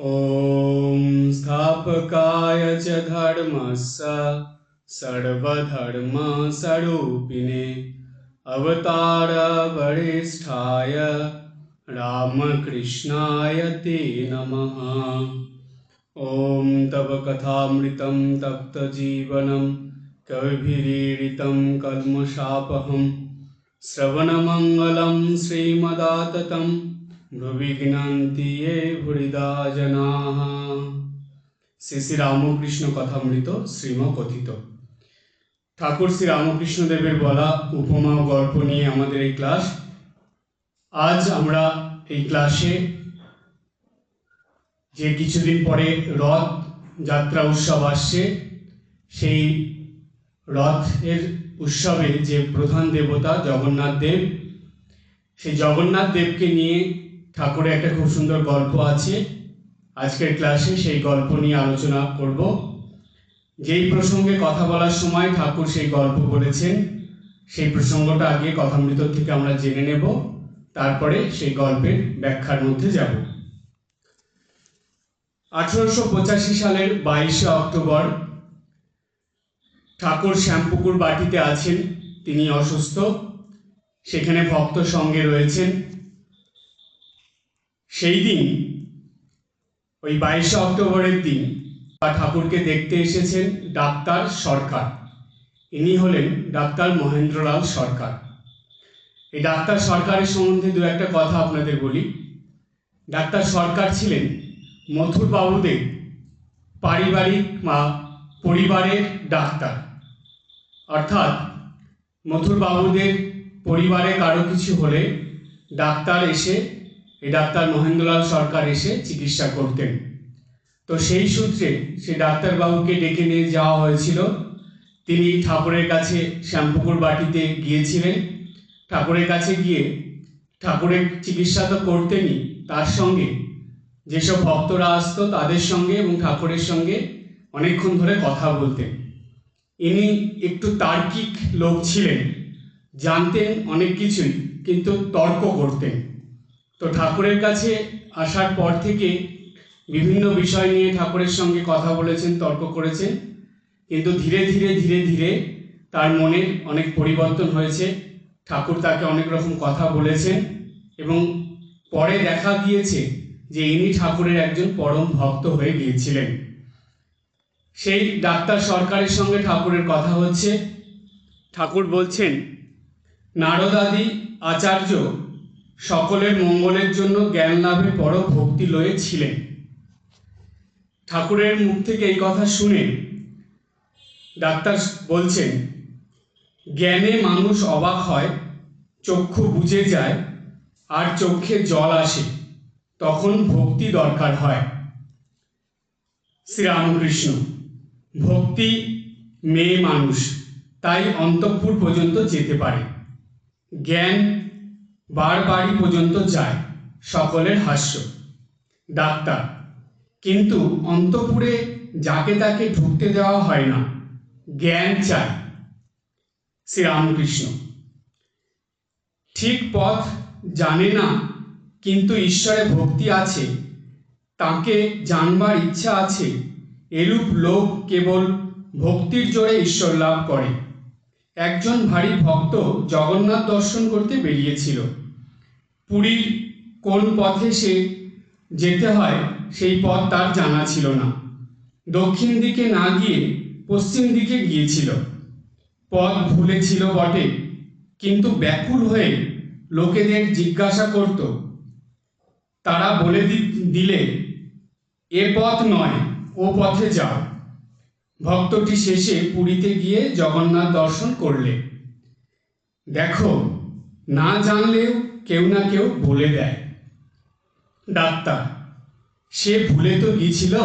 ॐ स्थापकाय च धर्मस्य सर्वधर्मस्वरूपिणे अवतारावरिष्ठाय रामकृष्णाय ते नमः। ॐ तव कथामृतं तप्तजीवनं कविभिरीडितं कल्मषापहं श्रवणमङ्गलं श्रीमदाततं ভুবি গৃণন্তি এ ভুরিদা জনাঃ শ্রী শ্রী রামকৃষ্ণ কথামৃত শ্রীম কথিত ঠাকুর শ্রী রামকৃষ্ণ দেবের বলা উপমা গল্প নিয়ে আমাদের এই ক্লাস। আজ আমরা এই ক্লাসে যে কিছুদিন পরে রথ, যাত্রা উৎসব আসছে, সেই রথের উৎসবে যে প্রধান দেবতা জগন্নাথ দেব, সেই জগন্নাথ দেবকে নিয়ে ঠাকুরের একটা খুব সুন্দর গল্প আছে। আজকের ক্লাসে সেই গল্প নিয়ে আলোচনা করব। যেই প্রসঙ্গে কথা বলার সময় ঠাকুর সেই গল্প বলেছেন, সেই প্রসঙ্গটা আগে কথামৃত থেকে আমরা জেনে নেব, তারপরে সেই গল্পের ব্যাখ্যার মধ্যে যাব। আঠারোশো পঁচাশি সালের বাইশে অক্টোবর, ঠাকুর শ্যামপুকুর বাটিতে আছেন, তিনি অসুস্থ। সেখানে ভক্ত সঙ্গে রয়েছেন। সেই দিন, ওই বাইশে অক্টোবরের দিন, বা ঠাকুরকে দেখতে এসেছেন ডাক্তার সরকার। ইনি হলেন ডাক্তার মহেন্দ্রলাল সরকার। এই ডাক্তার সরকারের সম্বন্ধে দু একটা কথা আপনাদের বলি। ডাক্তার সরকার ছিলেন মথুর বাবুদের পারিবারিক বা পরিবারের ডাক্তার। অর্থাৎ মথুর বাবুদের পরিবারে কারও কিছু হলে ডাক্তার এসে এই ডাক্তার মহেন্দ্রলাল সরকার এসে চিকিৎসা করতেন। তো সেই সূত্রে সে ডাক্তারবাবুকে ডেকে নিয়ে যাওয়া হয়েছিল। তিনি ঠাকুরের কাছে শ্যামপুকুর বাটিতে গিয়েছিলেন। ঠাকুরের কাছে গিয়ে ঠাকুরের চিকিৎসা তো করতেনই, তার সঙ্গে যেসব ভক্তরা আসতো তাদের সঙ্গে এবং ঠাকুরের সঙ্গে অনেকক্ষণ ধরে কথা বলতেন। ইনি একটু তার্কিক লোক ছিলেন, জানতেন অনেক কিছুই, কিন্তু তর্ক করতেন। তো ঠাকুরের কাছে আসার পর থেকে বিভিন্ন বিষয় নিয়ে ঠাকুরের সঙ্গে কথা বলেছেন, তর্ক করেছেন। কিন্তু ধীরে ধীরে ধীরে ধীরে তার মনের অনেক পরিবর্তন হয়েছে। ঠাকুর তাকে অনেক রকম কথা বলেছেন এবং পরে দেখা গিয়েছে যে ইনি ঠাকুরের একজন পরম ভক্ত হয়ে গিয়েছিলেন। সেই ডাক্তার সরকারের সঙ্গে ঠাকুরের কথা হচ্ছে। ঠাকুর বলছেন, নারদাদি আচার্য সকলের মঙ্গলের জন্য জ্ঞান লাভে বড় ভক্তি লয়ে ছিলেন। ঠাকুরের মুখ থেকে এই কথা শুনে ডাক্তার বলছেন, জ্ঞানে মানুষ অবাক হয়, চক্ষু বুঝে যায়, আর চোখে জল আসে, তখন ভক্তি দরকার হয়। শ্রীরামকৃষ্ণ, ভক্তি মেয়ে মানুষ, তাই অন্তঃপুর পর্যন্ত যেতে পারে। জ্ঞান বার বাড়ি পর্যন্ত যায়, সকলের হাস্য। ডাক্তার, কিন্তু অন্তপুরে যাকে তাকে ঢুকতে দেওয়া হয় না, জ্ঞান চাই। শ্রীরামকৃষ্ণ, ঠিক পথ জানে না, কিন্তু ঈশ্বরে ভক্তি আছে। তাকে জানবার ইচ্ছা আছে, এরূপ লোক কেবল ভক্তির জোরে ঈশ্বর লাভ করে। একজন ভারী ভক্ত জগন্নাথ দর্শন করতে বেরিয়েছিল। পুরীর কোন পথে সে যেতে হয়, সেই পথ তার জানা ছিল না। দক্ষিণ দিকে না গিয়ে পশ্চিম দিকে গিয়েছিল। পথ ভুলেছিল বটে, কিন্তু ব্যাকুল হয়ে লোকেদের জিজ্ঞাসা করত। তারা বলে দিলে, এ পথ নয়, ও পথে যাও। ভক্তটি শেষে পুরীতে গিয়ে জগন্নাথ দর্শন করলে দেখো, না জানলেও কেউ না কেউ বলে দেয়। ডাক্তার, সে ভুলে তো গিয়েছিল?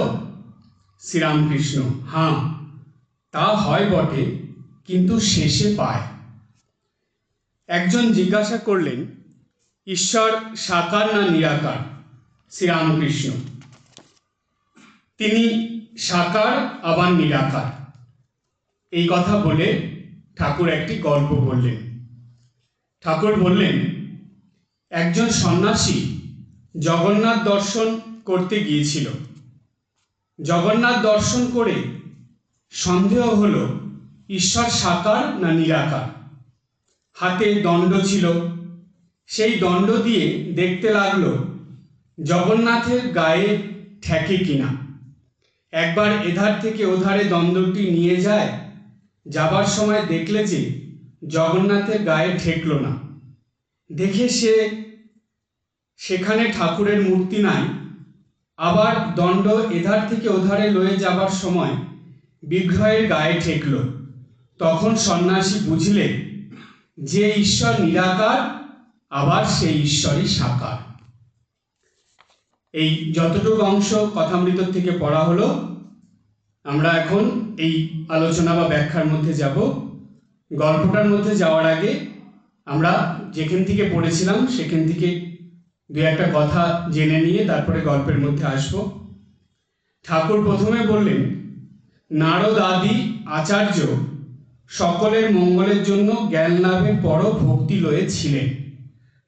শ্রীরামকৃষ্ণ, হাঁ, তা হয় বটে, কিন্তু শেষে পায়। একজন জিজ্ঞাসা করলেন, ঈশ্বর সাকার না নিরাকার? শ্রীরামকৃষ্ণ, তিনি সাকার আবার নিরাকার। এই কথা বলে ঠাকুর একটি গল্প বললেন। ঠাকুর বললেন, একজন সন্ন্যাসী জগন্নাথ দর্শন করতে গিয়েছিল। জগন্নাথ দর্শন করে সন্দেহ হল, ঈশ্বর সাকার না নিরাকার। হাতে দণ্ড ছিল। সেই দণ্ড দিয়ে দেখতে লাগল, জগন্নাথের গায়ে ঠেকে কিনা। একবার এধার থেকে ওধারে দণ্ডটি নিয়ে যায়, যাবার সময় দেখলে যে জগন্নাথের গায়ে ঠেকলো না। দেখে সে সেখানে ঠাকুরের মূর্তি নাই। আবার দণ্ড এধার থেকে ওধারে লয়ে যাবার সময় বিগ্রহের গায়ে ঠেকল। তখন সন্ন্যাসী বুঝলে, যে ঈশ্বর নিরাকার, আবার সেই ঈশ্বরই সাকার। এই যতটুকু অংশ কথামৃত থেকে পড়া হলো, আমরা এখন এই আলোচনা বা ব্যাখ্যার মধ্যে যাব। গল্পটার মধ্যে যাওয়ার আগে আমরা যেখান থেকে পড়েছিলাম, সেখান থেকে দু একটা কথা জেনে নিয়ে তারপরে গল্পের মধ্যে আসব। ঠাকুর প্রথমে বললেন, নারদ আদি আচার্য সকলের মঙ্গলের জন্য জ্ঞান লাভের পরও ভক্তি লয়ে ছিলেন।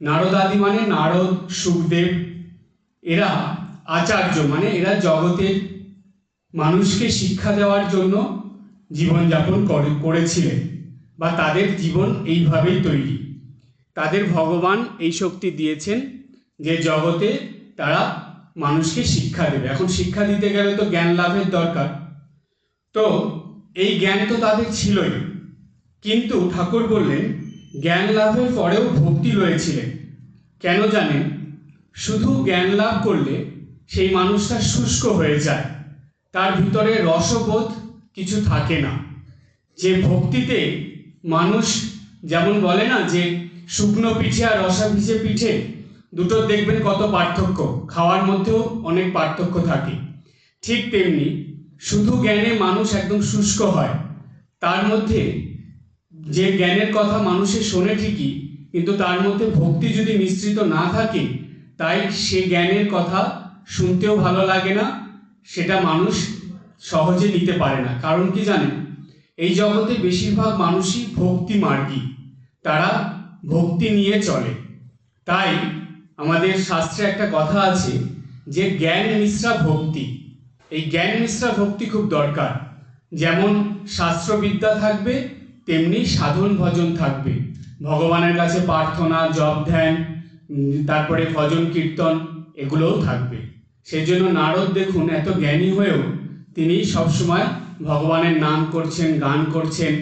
নারদ আদি মানে নারদ, সুখদেব এরা আচার্য মানে এরা জগতের মানুষকে শিক্ষা দেওয়ার জন্য জীবনযাপন করে, করেছিলেন বা তাদের জীবন এইভাবেই তৈরি। তাদের ভগবান এই শক্তি দিয়েছেন যে জগতে তারা মানুষকে শিক্ষা দেবে। এখন শিক্ষা দিতে গেলে তো জ্ঞান লাভের দরকার। তো এই জ্ঞান তো তাদের ছিলই। কিন্তু ঠাকুর বললেন, জ্ঞান লাভের পরেও ভক্তি রয়েছিলেন কেন জানেন? শুধু জ্ঞান লাভ করলে সেই মানুষটা শুষ্ক হয়ে যায়। তার ভিতরে রসবোধ কিছু থাকে না। যে ভক্তিতে মানুষ যেমন বলে না যে, শুকনো পিঠে আর রসা ভিজে পিঠে দুটো দেখবেন কত পার্থক্য। খাওয়ার মধ্যেও অনেক পার্থক্য থাকে। ঠিক তেমনি শুধু জ্ঞানে মানুষ একদম শুষ্ক হয়। তার মধ্যে যে জ্ঞানের কথা মানুষের শোনে ঠিকই, কিন্তু তার মধ্যে ভক্তি যদি মিশ্রিত না থাকে তাই সে জ্ঞানের কথা শুনতেও ভালো লাগে না, সেটা মানুষ সহজে নিতে পারে না। কারণ কি জানেন? এই জগতে বেশিরভাগ মানুষই ভক্তি মার্গী। তারা ভক্তি নিয়ে চলে। তাই আমাদের শাস্ত্রে একটা কথা আছে যে জ্ঞান মিশ্রা ভক্তি। এই জ্ঞান মিশ্রা ভক্তি খুব দরকার। যেমন শাস্ত্রবিদ্যা থাকবে, তেমনি সাধন ভজন থাকবে। ভগবানের কাছে প্রার্থনা, জপ, ধ্যান তারপরে ভজন, কীর্তন এগুলোও থাকবে। সেই জন্য নারদ দেখুন, এত জ্ঞানী হয়েও তিনি সবসময় ভগবানের নাম করছেন, গান করছেন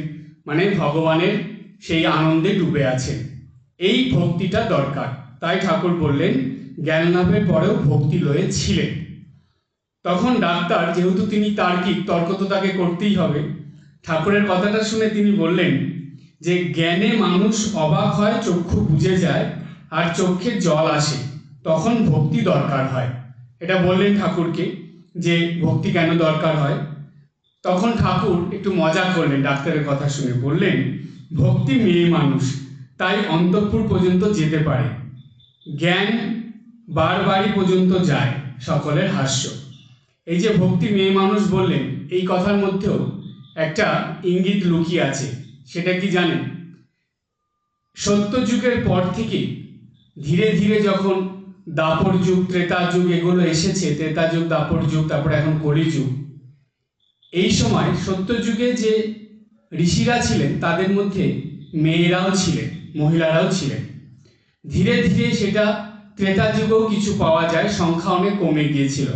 মানে ভগবানের সেই আনন্দে ডুবে আছেন। এই ভক্তিটা দরকার। তাই ঠাকুর বললেন জ্ঞান লাভের পরেও ভক্তি লয়ে ছিলেন। তখন ডাক্তার, যেহেতু তিনি তার্কিক, তর্ক তো তাকে করতেই হবে। ঠাকুরের কথাটা শুনে তিনি বললেন যে, জ্ঞানে মানুষ অবাক হয়, চক্ষু বুঝে যায় আর চোখে জল আসে, তখন ভক্তি দরকার হয়। এটা বললেন ঠাকুরকে যে, ভক্তি কেন দরকার হয়? তখন ঠাকুর একটু মজা করলেন, ডাক্তারের কথা শুনে। বললেন, ভক্তি মেয়ে মানুষ, তাই অন্তঃপুর পর্যন্ত যেতে পারে। জ্ঞান বারবারই পর্যন্ত যায় সকলের হাস্য। এই যে ভক্তি মেয়ে মানুষ বললেন, এই কথার মধ্যেও একটা ইঙ্গিত লুকিয়ে আছে। সেটা কি জানেন? সত্যযুগের পর থেকে ধীরে ধীরে যখন দাপর যুগ, ত্রেতা যুগ এগুলো এসেছে, ত্রেতা যুগ, দাপর যুগ, তারপরে এখন কলিযুগ এই সময় সত্যযুগে যে ঋষিরা ছিলেন, তাদের মধ্যে মেয়েরাও ছিলেন, মহিলারাও ছিলেন। ধীরে ধীরে সেটা ত্রেতা যুগেও কিছু পাওয়া যায়, সংখ্যা অনেক কমে গিয়েছিল।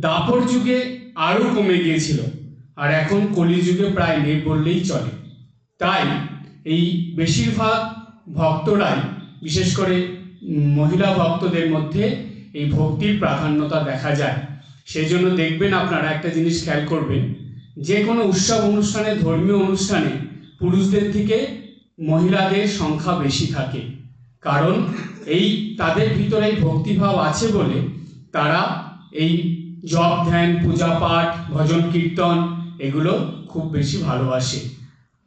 দাপর যুগে আরও কমে গিয়েছিল, আর এখন কলিযুগে প্রায় নেই বললেই চলে। তাই এই বেশিরভাগ ভক্তরাই বিশেষ করে মহিলা ভক্তদের মধ্যে এই ভক্তির প্রাধান্যতা দেখা যায়। সেই জন্য দেখবেন আপনারা একটা জিনিস খেয়াল করবেন, যে কোনো উৎসব অনুষ্ঠানে, ধর্মীয় অনুষ্ঠানে পুরুষদের থেকে মহিলাদের সংখ্যা বেশি থাকে। কারণ এই তাদের ভিতরে এই ভক্তিভাব আছে বলে তারা এই জপ ধ্যান, পূজা পাঠ, ভজন কীর্তন এগুলো খুব বেশি ভালোবাসে।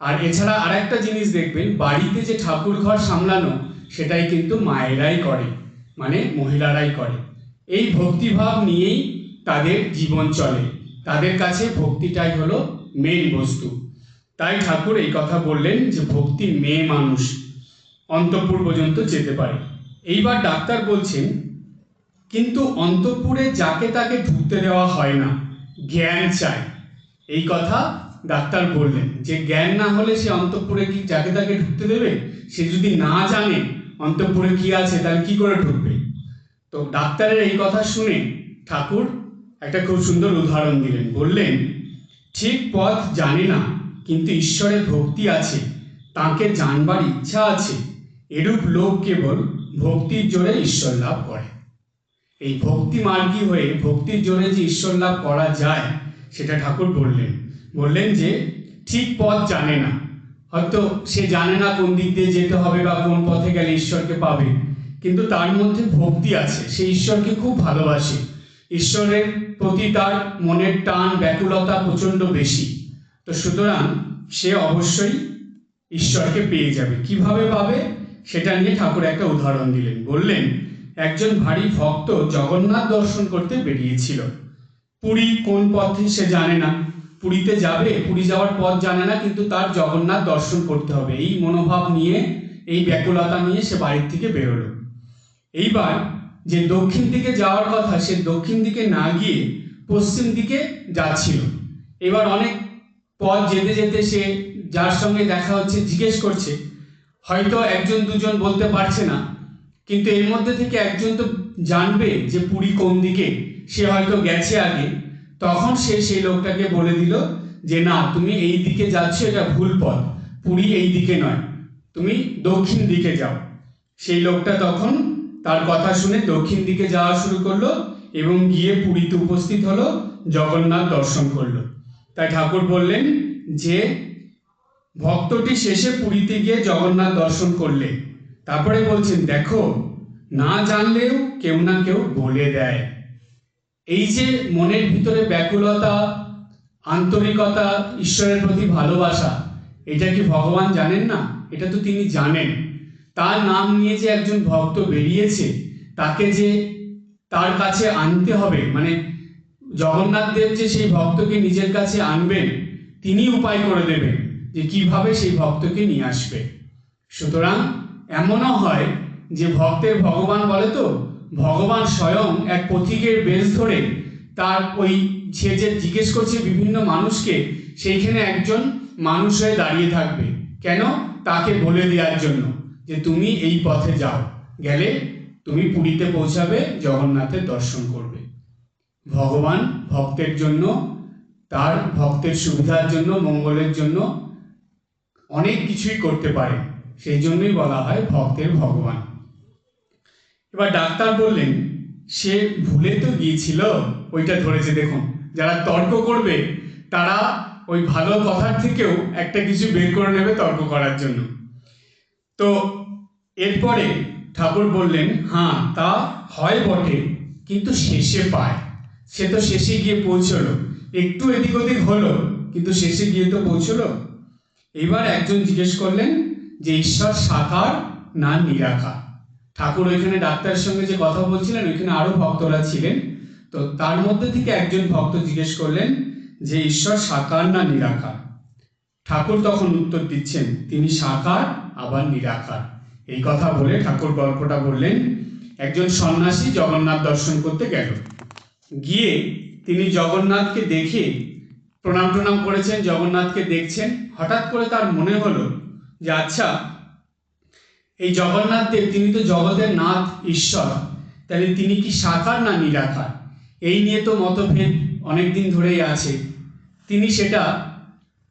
আর এছাড়া আরেকটা জিনিস দেখবেন, বাড়িতে যে ঠাকুর ঘর সামলানো সেটাই কিন্তু মায়েরাই করে মানে মহিলারাই করে। এই ভক্তিভাব নিয়েই তাদের জীবন চলে। তাদের কাছে ভক্তিটাই হলো মেন বস্তু। তাই ঠাকুর এই কথা বললেন যে ভক্তি মেয়ে মানুষ, অন্তঃপুর পর্যন্ত যেতে পারে। এইবার ডাক্তার বলছেন, কিন্তু অন্তঃপুরে যাকে তাকে ঢুকতে দেওয়া হয় না, জ্ঞান চাই। এই কথা ডাক্তার বললেন। যে জ্ঞান না হলে সে অন্তঃপুরে কি যাকে তাকে ঢুকতে দেবে? সে যদি না জানে অন্তঃপুরে কি আছে, তাহলে কি করে ঢুকবে? তো ডাক্তারের এই কথা শুনে ঠাকুর একটা খুব সুন্দর উদাহরণ দিলেন। বললেন, ঠিক পথ জানে না, কিন্তু ঈশ্বরের ভক্তি আছে, তাকে জানবার ইচ্ছা আছে। এরূপ লোক কেবল ভক্তির জোরে ঈশ্বর লাভ করে। এই ভক্তি মার্গী হয়ে ভক্তির জোরে যে ঈশ্বর লাভ করা যায়, সেটা ঠাকুর বললেন। বললেন যে, ঠিক পথ জানে না হয়তো সে জানে না কোন দিক দিয়ে যেতে হবে বা কোন পথে গেলে ঈশ্বরকে পাবে। কিন্তু তার মধ্যে ভক্তি আছে। সে ঈশ্বরকে খুব ভালোবাসে। ঈশ্বরের প্রতি তার মনের টান, ব্যাকুলতা প্রচণ্ড বেশি। তো সুতরাং সে অবশ্যই ঈশ্বরকে পেয়ে যাবে। কীভাবে পাবে? সেটা নিয়ে ঠাকুর একটা উদাহরণ দিলেন। বললেন, একজন ভারী ভক্ত জগন্নাথ দর্শন করতে বেরিয়েছিল। পুরী কোন পথে সে জানে না। পুরীতে যাবে, পুরী যাওয়ার পথ জানে না, কিন্তু তার জগন্নাথ দর্শন করতে হবে। এই মনোভাব নিয়ে, এই ব্যাকুলতা নিয়ে সে বাড়ির থেকে বেরোলো। এইবার যে দক্ষিণ দিকে যাওয়ার কথা, সে দক্ষিণ দিকে না গিয়ে পশ্চিম দিকে যাচ্ছিল। এবার অনেক পথ যেতে যেতে সে যার সঙ্গে দেখা হচ্ছে, জিজ্ঞেস করছে। হয়তো একজন দুজন বলতে পারছে না, কিন্তু এর মধ্যে থেকে একজন তো জানবে যে পুরী কোন দিকে। সে হয়তো গেছে আগে। তখন সে সেই লোকটাকে বলে দিল যে, না, তুমি এই দিকে যাচ্ছ, এটা ভুল পথ। পুরী এই দিকে নয়। তুমি দক্ষিণ দিকে যাও। সেই লোকটা তখন তার কথা শুনে দক্ষিণ দিকে যাওয়া শুরু করল এবং গিয়ে পুরীতে উপস্থিত হলো, জগন্নাথ দর্শন করল। তাই ঠাকুর বললেন যে, ভক্তটি শেষে পুরীতে গিয়ে জগন্নাথ দর্শন করলে। তারপরে বলছেন, দেখো, না জানলেও কেউ না কেউ বলে দেয়। এই যে মনের ভিতরে ব্যাকুলতা, আন্তরিকতা, ঈশ্বরের প্রতি ভালোবাসা, এটা কি ভগবান জানেন না? এটা তো তিনি জানেন। তার নাম নিয়ে যে একজন ভক্ত বেরিয়েছে, তাকে যে তার কাছে আনতে হবে মানে জগন্নাথ দেব যে সেই ভক্তকে নিজের কাছে আনবেন, তিনি উপায় করে দেবেন যে কীভাবে সেই ভক্তকে নিয়ে আসবে। সুতরাং এমনও হয় যে ভক্তের ভগবান বলে তো ভগবান স্বয়ং এক পথিকের বেশ ধরে তার ওই সে যে জিজ্ঞেস করছে বিভিন্ন মানুষকে, সেইখানে একজন মানুষ হয়ে দাঁড়িয়ে থাকবে। কেন? তাকে বলে দেওয়ার জন্য যে তুমি এই পথে যাও। গেলে তুমি পুরীতে পৌঁছাবে, জগন্নাথের দর্শন করবে। ভগবান ভক্তের জন্য, তার ভক্তের সুবিধার জন্য, মঙ্গলের জন্য অনেক কিছুই করতে পারে। সেই জন্যই বলা হয় ভক্তের ভগবান। এবার ডাক্তার বললেন, সে ভুলে তো গিয়েছিল? ওইটা ধরেছে, দেখুন। যারা তর্ক করবে, তারা ওই ভালো কথার থেকেও একটা কিছু বের করে নেবে তর্ক করার জন্য। তো এরপরে ঠাকুর বললেন হ্যাঁ তা হয় বটে, কিন্তু শেষে পায়। সে তো শেষে গিয়ে পৌঁছলো। একটু এদিক ওদিক হলো, কিন্তু শেষে গিয়ে তো পৌঁছলো। এবার একজন জিজ্ঞেস করলেন যে, ঈশ্বর সাকার না নিরাকার? ঠাকুর ওইখানে ডাক্তারের সঙ্গে যে কথা বলছিলেন, ওইখানে আরও ভক্তরা ছিলেন। তো তার মধ্যে থেকে একজন ভক্ত জিজ্ঞেস করলেন যে, ঈশ্বর সাকার না নিরাকার? ঠাকুর তখন উত্তর দিচ্ছেন, তিনি সাকার, আবার নিরাকার। এই কথা বলে ঠাকুর গল্পটা বললেন। একজন সন্ন্যাসী জগন্নাথ দর্শন করতে গেল। গিয়ে তিনি জগন্নাথকে দেখে প্রণাম টনাম করেছেন, জগন্নাথকে দেখছেন। হঠাৎ করে তার মনে হলো যে আচ্ছা এই জগন্নাথ দেব, তিনি তো জগতের নাথ, ঈশ্বর। তাহলে তিনি কি সাকার না নিরাকার? এই নিয়ে তো মতভেদ অনেক দিন ধরেই আছে। তিনি সেটা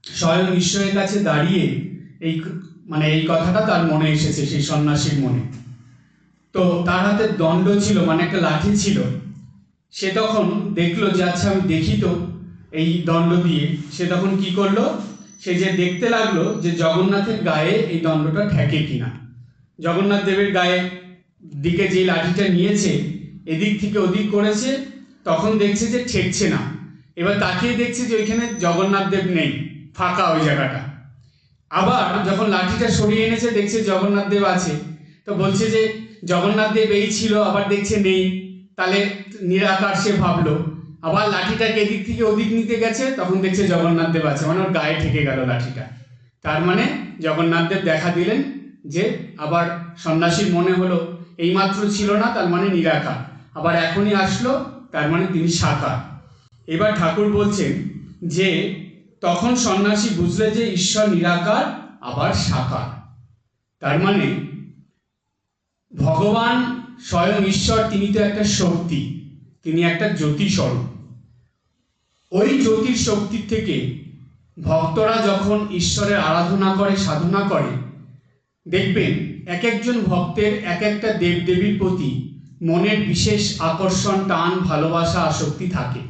স্বয়ং ঈশ্বরের কাছে দাঁড়িয়ে এই মানে এই কথাটা তার মনে এসেছে, সেই সন্ন্যাসীর মনে। তো তার হাতে দণ্ড ছিল মানে একটা লাঠি ছিল। সে তখন দেখল যে আচ্ছা আমি দেখি তো এই দণ্ড দিয়ে। সে তখন কি করল? সে যে দেখতে লাগল যে জগন্নাথের গায়ে এই দণ্ডটা ঠেকে কিনা। জগন্নাথ দেবের গায়ে দিকে যে লাঠিটা নিয়েছে, এদিক থেকে ওদিক করেছে, তখন দেখছে যে ঠেকছে না। এবার তাকিয়ে দেখছে যে ওইখানে জগন্নাথ দেব নেই, ফাঁকা ওই জায়গাটা। আবার যখন লাঠিটা সরিয়ে এনেছে, দেখছে জগন্নাথ দেব আছে। তো বলছে যে, জগন্নাথ দেব এই ছিল, আবার দেখছে নেই। তাহলে নিরাকার সে ভাবলো। আবার লাঠিটাকে এদিক থেকে ওদিক নিতে গেছে, তখন দেখছে জগন্নাথ দেব আছে। মানে ওর গায়ে ঠেকে গেল লাঠিটা। তার মানে জগন্নাথ দেব দেখা দিলেন যে আবার সন্ন্যাসীর মনে হলো এইমাত্র ছিল না, তার মানে নিরাকার। আবার এখনই আসলো, তার মানে তিনি সাকার। এবার ঠাকুর বলছেন যে, তখন সন্ন্যাসী বুঝলে যে ঈশ্বর নিরাকার, আবার সাকার। তার মানে ভগবান স্বয়ং ঈশ্বর, তিনি তো একটা শক্তি, তিনি একটা জ্যোতিস্বরূপ ওই জ্যোতির শক্তির থেকে ভক্তরা যখন ঈশ্বরের আরাধনা করে, সাধনা করে দেখবেন এক একজন ভক্তের এক একটা দেবদেবীর প্রতি মনের বিশেষ আকর্ষণ, টান, ভালোবাসা, আসক্তি থাকে।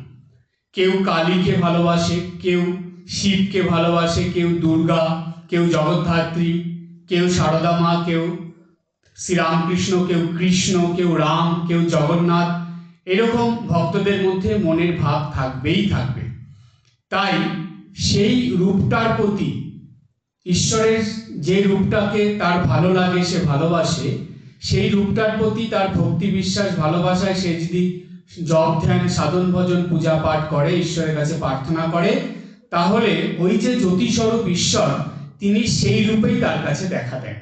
কেউ কালীকে ভালোবাসে, কেউ শিবকে ভালোবাসে, কেউ দুর্গা, কেউ জগদ্ধাত্রী, কেউ সারদা মা, কেউ শ্রীরামকৃষ্ণ, কেউ কৃষ্ণ, কেউ রাম, কেউ জগন্নাথ, এরকম ভক্তদের মধ্যে মনের ভাব থাকবেই থাকবে। তাই সেই রূপটার প্রতি ঈশ্বরের যে রূপটাকে তার ভালো লাগে, সে ভালোবাসে, সেই রূপটার প্রতি তার ভক্তি বিশ্বাস, ভালোবাসায় সে যদি জপ, ধ্যান, সাধন, ভজন, পূজা পাঠ করে, ঈশ্বরের কাছে প্রার্থনা করে, তাহলে ওই যে জ্যোতিস্বরূপ ঈশ্বর, তিনি সেই রূপেই তার কাছে দেখা দেন।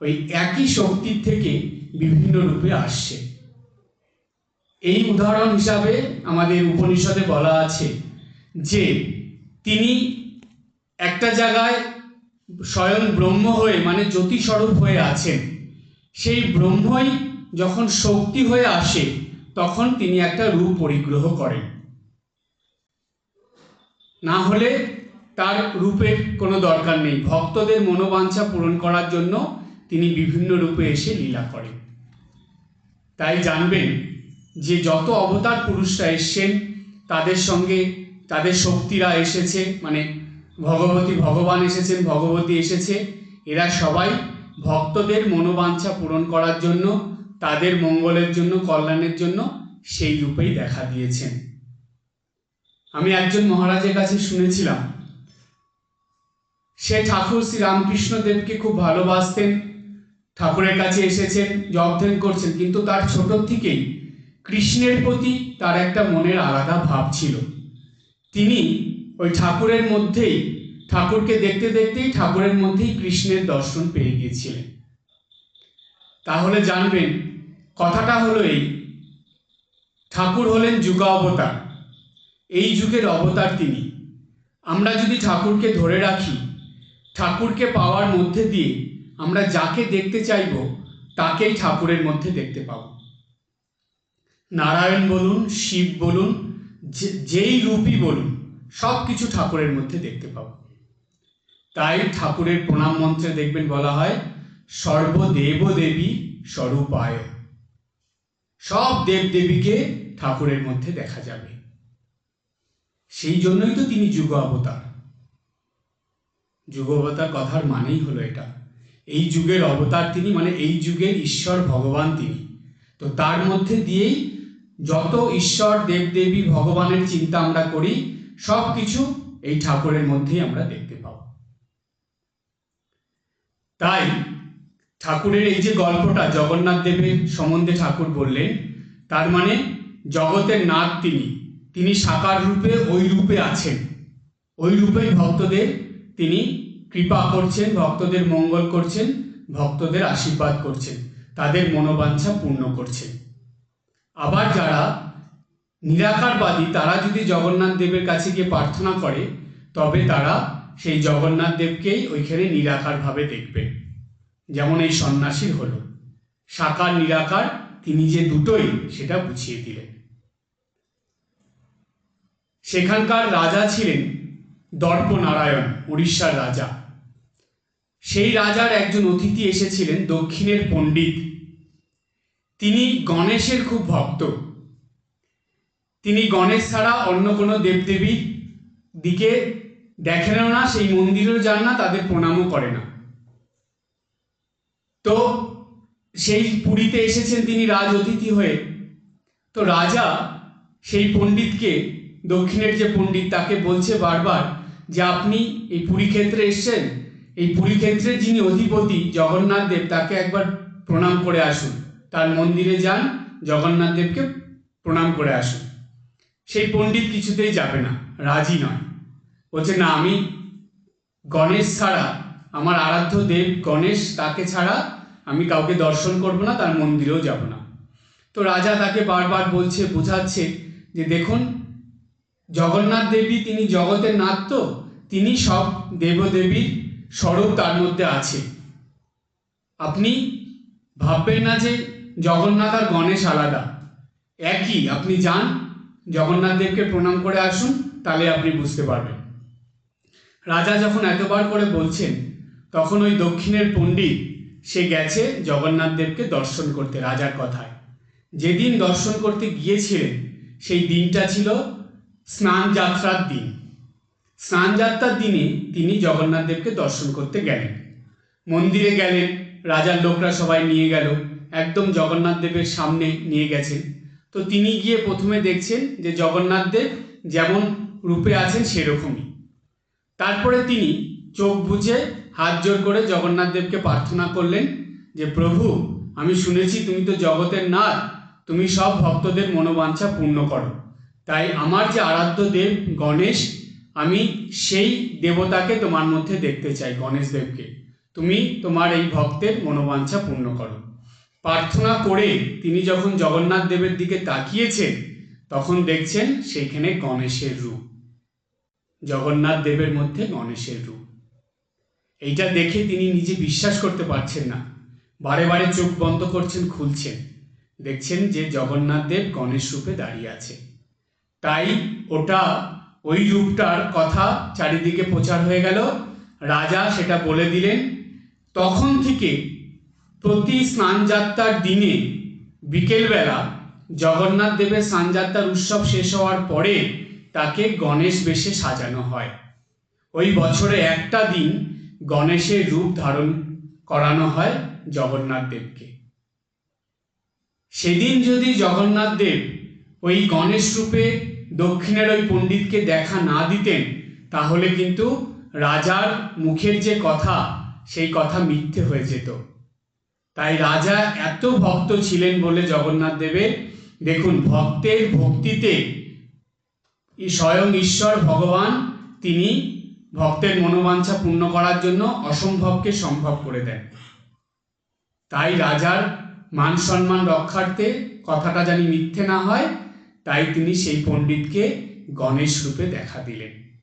ওই একই শক্তির থেকে বিভিন্ন রূপে আসছে। এই উদাহরণ হিসাবে আমাদের উপনিষদে বলা আছে যে তিনি একটা জায়গায় স্বয়ং ব্রহ্ম হয়ে মানে জ্যোতিস্বরূপ হয়ে আছেন। সেই ব্রহ্মই যখন শক্তি হয়ে আসে, তখন তিনি একটা রূপ পরিগ্রহ করেন। না হলে তার রূপের কোনো দরকার নেই। ভক্তদের মনোবাঞ্ছা পূরণ করার জন্য তিনি বিভিন্ন রূপে এসে লীলা করেন। তাই জানবেন যে যত অবতার পুরুষরা এসছেন, তাদের সঙ্গে তাদের শক্তিরা এসেছে মানে ভগবতী ভগবান এসেছেন, ভগবতী এসেছে। এরা সবাই ভক্তদের মনোবাঞ্ছা পূরণ করার জন্য, তাদের মঙ্গলের জন্য, কল্যাণের জন্য সেই রূপেই দেখা দিয়েছেন। আমি একজন মহারাজের কাছে শুনেছিলাম, সে ঠাকুর শ্রী রামকৃষ্ণ দেবকে খুব ভালোবাসতেন, ঠাকুরের কাছে এসেছেন জপ ধ্যান করছেন, কিন্তু তার ছোট থেকেই কৃষ্ণের প্রতি তার একটা মনের আলাদা ভাব ছিল। তিনি ওই ঠাকুরের মধ্যেই ঠাকুরকে দেখতে দেখতেই ঠাকুরের মধ্যেই কৃষ্ণের দর্শন পেয়ে গিয়েছিলেন। তাহলে জানবেন, কথাটা হলো এই, ঠাকুর হলেন যুগা অবতার। এই যুগের অবতার তিনি। আমরা যদি ঠাকুরকে ধরে রাখি, ঠাকুরকে পাওয়ার মধ্যে দিয়ে আমরা যাকে দেখতে চাইব, তাকেই ঠাকুরের মধ্যে দেখতে পাব। নারায়ণ বলুন, শিব বলুন যেই রূপই বলুন সব কিছু ঠাকুরের মধ্যে দেখতে পাব। তাই ঠাকুরের প্রণাম মন্ত্রে দেখবেন বলা হয়, সর্বদেব দেবী স্বরূপায়। সব দেব দেবীকে ঠাকুরের মধ্যে দেখা যাবে। সেই জন্যই তো তিনি যুগ অবতার। যুগ অবতার কথার মানেই হলো এটা। এই যুগের অবতার তিনি মানে এই যুগের ঈশ্বর ভগবান তিনি। তো তার মধ্যে দিয়েই যত ঈশ্বর দেবদেবী ভগবানের চিন্তা আমরা করি সব কিছু এই ঠাকুরের মধ্যেই আমরা দেখতে পাব তাই ঠাকুরের এই যে গল্পটা জগন্নাথ দেবের সম্বন্ধে ঠাকুর বললেন, তার মানে জগতের নাথ তিনি। তিনি সাকার রূপে ওই রূপে আছেন। ওই রূপেই ভক্তদের তিনি কৃপা করছেন, ভক্তদের মঙ্গল করছেন, ভক্তদের আশীর্বাদ করছেন, তাদের মনোবাঞ্ছা পূর্ণ করছেন। আবার যারা নিরাকারবাদী, তারা যদি জগন্নাথ দেবের কাছে গিয়ে প্রার্থনা করে, তবে তারা সেই জগন্নাথ দেবকেই ওইখানে নিরাকারভাবে দেখবেন যেমন এই সন্ন্যাসীর হলো। সাকার, নিরাকার, তিনি যে দুটোই, সেটা বুঝিয়ে দিলেন। সেখানকার রাজা ছিলেন দর্পনারায়ণ উড়িষ্যার রাজা। সেই রাজার একজন অতিথি এসেছিলেন, দক্ষিণের পণ্ডিত। তিনি গণেশের খুব ভক্ত। তিনি গণেশ ছাড়া অন্য কোনো দেবদেবীর দিকে দেখেনও না, সেই মন্দিরেও যান না, তাদের প্রণামও করে না। তো সেই পুরীতে এসেছেন তিনি রাজ অতিথি হয়ে। তো রাজা সেই পণ্ডিতকে, দক্ষিণের যে পণ্ডিত, তাকে বলছে বারবার যে আপনি এই পুরী ক্ষেত্রে এসছেন। এই পুরী ক্ষেত্রের যিনি অধিপতি জগন্নাথ দেব, তাকে একবার প্রণাম করে আসুন। তার মন্দিরে যান, জগন্নাথ দেবকে প্রণাম করে আসুন। সেই পণ্ডিত কিছুতেই যাবে না, রাজি নয়। বলছে, না, আমি গণেশ ছাড়া, আমার আরাধ্য দেব গণেশ তাকে ছাড়া আমি কাউকে দর্শন করব না, তার মন্দিরেও যাব না। তো রাজা তাকে বারবার বলছে, বোঝাচ্ছে যে দেখুন, জগন্নাথ দেবী তিনি জগতের নাথ তো, তিনি সব দেবদেবীর স্বরূপ তার মধ্যে আছে। আপনি ভাববেন না যে জগন্নাথ আর গণেশ আলাদা। একই, আপনি যান, জগন্নাথ দেবকে প্রণাম করে আসুন, তাহলে আপনি বুঝতে পারবেন। রাজা যখন এতবার করে বলছেন, তখন ওই দক্ষিণের পণ্ডিত, সে গেছে জগন্নাথদেবকে দর্শন করতে রাজার কথায়। যেদিন দর্শন করতে গিয়েছিলেন, সেই দিনটা ছিল স্নান যাত্রার দিন। স্নান যাত্রার দিনে তিনি জগন্নাথদেবকে দর্শন করতে গেলেন। মন্দিরে গেলেন, রাজার লোকরা সবাই নিয়ে গেল, একদম জগন্নাথদেবের সামনে নিয়ে গেছেন। তো তিনি গিয়ে প্রথমে দেখছেন যে জগন্নাথদেব যেমন রূপে আছেন সেরকমই। তারপরে তিনি চোখ বুঝে হাত জোর করে জগন্নাথ দেবকে প্রার্থনা করলেন যে, প্রভু, আমি শুনেছি তুমি তো জগতের নাথ, তুমি সব ভক্তদের মনোবাঞ্ছা পূর্ণ করো। তাই আমার যে আরাধ্য দেব গণেশ, আমি সেই দেবতাকে তোমার মধ্যে দেখতে চাই গণেশ দেবকে। তুমি তোমার এই ভক্তের মনোবাঞ্ছা পূর্ণ করো। প্রার্থনা করে তিনি যখন জগন্নাথ দেবের দিকে তাকিয়েছেন, তখন দেখছেন সেইখানে গণেশের রূপ। জগন্নাথ দেবের মধ্যে গণেশের রূপ। এইটা দেখে তিনি নিজে বিশ্বাস করতে পারছেন না। বারে বারে চোখ বন্ধ করছেন, খুলছেন। দেখছেন যে জগন্নাথ দেব গণেশ রূপে দাঁড়িয়ে আছে। তাই ওটা, ওই রূপটার কথা চারিদিকে প্রচার হয়ে গেল। রাজা সেটা বলে দিলেন। তখন থেকে প্রতি স্নানযাত্রার দিনে বিকেলবেলা জগন্নাথ দেবের স্নানযাত্রার উৎসব শেষ হওয়ার পরে তাকে গণেশ বেশে সাজানো হয়। ওই বছরে একটা দিন গণেশের রূপ ধারণ করানো হয় জগন্নাথ দেবকে। সেদিন যদি জগন্নাথ দেব ওই গণেশ রূপে দক্ষিণের ওই পণ্ডিতকে দেখা না দিতেন, তাহলে কিন্তু রাজার মুখের যে কথা, সেই কথা মিথ্যে হয়ে যেত। তাই রাজা এত ভক্ত ছিলেন বলে জগন্নাথ দেবের, দেখুন, ভক্তের ভক্তিতে স্বয়ং ঈশ্বর ভগবান তিনি ভক্তের মনোবাঞ্ছা পূর্ণ করার জন্য অসম্ভবকে সম্ভব করে দেন। তাই রাজার মান সম্মান রক্ষার্থে কথাটা জানি মিথ্যে না হয়, তাই তিনি সেই পণ্ডিতকে গণেশ রূপে দেখা দিলেন।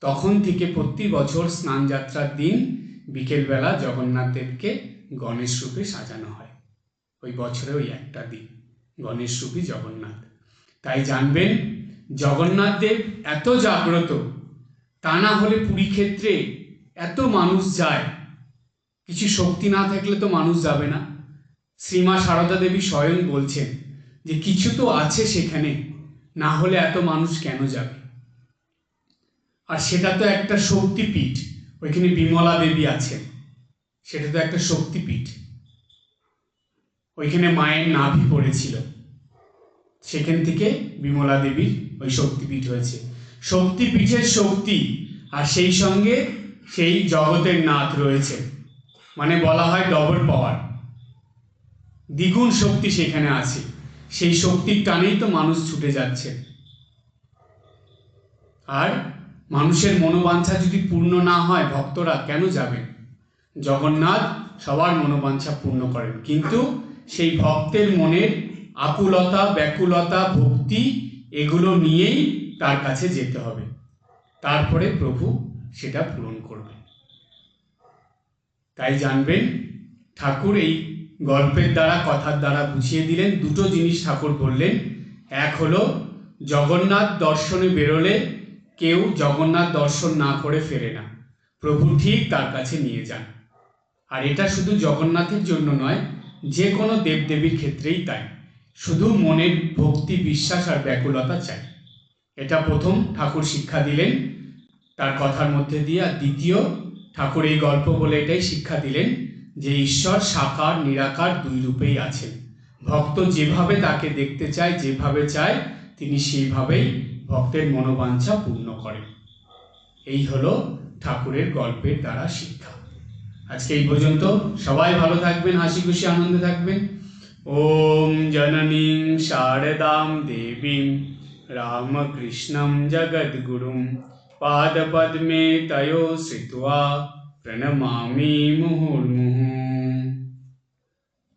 তখন থেকে প্রতি বছর স্নান যাত্রার দিন বিকেলবেলা জগন্নাথ দেবকে গণেশ রূপে সাজানো হয়। ওই বছরে ওই একটা দিন, গণেশ রূপী জগন্নাথ। তাই জানবেন, জগন্নাথ দেব এত জাগ্রত, তা না হলে পুরী ক্ষেত্রে এত মানুষ যায়। কিছু শক্তি না থাকলে তো মানুষ যাবে না। শ্রীমা সারদা দেবী স্বয়ং বলছেন যে কিছু তো আছে সেখানে, না হলে এত মানুষ কেন যাবে? আর সেটা তো একটা শক্তিপীঠ, ওইখানে বিমলা দেবী আছেন। সেটা তো একটা শক্তিপীঠ। ওইখানে মায়ের নাভি পড়েছিল। সেখান থেকে বিমলা দেবীর ওই শক্তিপীঠ হয়েছে। শক্তিপীঠের শক্তি আর সেই সঙ্গে সেই জগতের নাথ রয়েছে। মানে বলা হয় ডবল পাওয়ার দ্বিগুণ শক্তি সেখানে আছে। সেই শক্তির টানেই তো মানুষ ছুটে যাচ্ছে। আর মানুষের মনোবাঞ্ছা যদি পূর্ণ না হয়, ভক্তরা কেন যাবেন জগন্নাথ সবার মনোবাঞ্ছা পূর্ণ করেন। কিন্তু সেই ভক্তের মনের আকুলতা, ব্যাকুলতা, ভক্তি, এগুলো নিয়েই তার কাছে যেতে হবে। তারপরে প্রভু সেটা পূরণ করবে তাই জানবেন, ঠাকুর এই গল্পের দ্বারা, কথার দ্বারা বুঝিয়ে দিলেন, দুটো জিনিস ঠাকুর বললেন। এক হলো, জগন্নাথ দর্শনে বেরোলে কেউ জগন্নাথ দর্শন না করে ফেরে না। প্রভু ঠিক তার কাছে নিয়ে যান। আর এটা শুধু জগন্নাথের জন্য নয়, যে কোনো দেবদেবীর ক্ষেত্রেই তাই। শুধু মনের ভক্তি, বিশ্বাস আর ব্যাকুলতা চাই। এটা প্রথম ঠাকুর শিক্ষা দিলেন। তার কথার মধ্যে দিয়ে আর দ্বিতীয় ঠাকুর এই গল্প বলে এটাই শিক্ষা দিলেন যে ঈশ্বর সাকার, নিরাকার দুই রূপেই আছেন। ভক্ত যেভাবে তাকে দেখতে চায়, যেভাবে চায়, তিনি সেইভাবেই ভক্তের মনোবাঞ্ছা পূর্ণ করেন। এই হলো ঠাকুরের গল্পের দ্বারা শিক্ষা। আজকে এই পর্যন্ত সবাই ভালো থাকবেন, হাসি খুশি, আনন্দে থাকবেন। ॐ जननीं शारदां देवीं रामकृष्णं जगद्गुरुं पादपद्मे तयो स्थित्वा प्रणमामि मुहुर्मुहुः।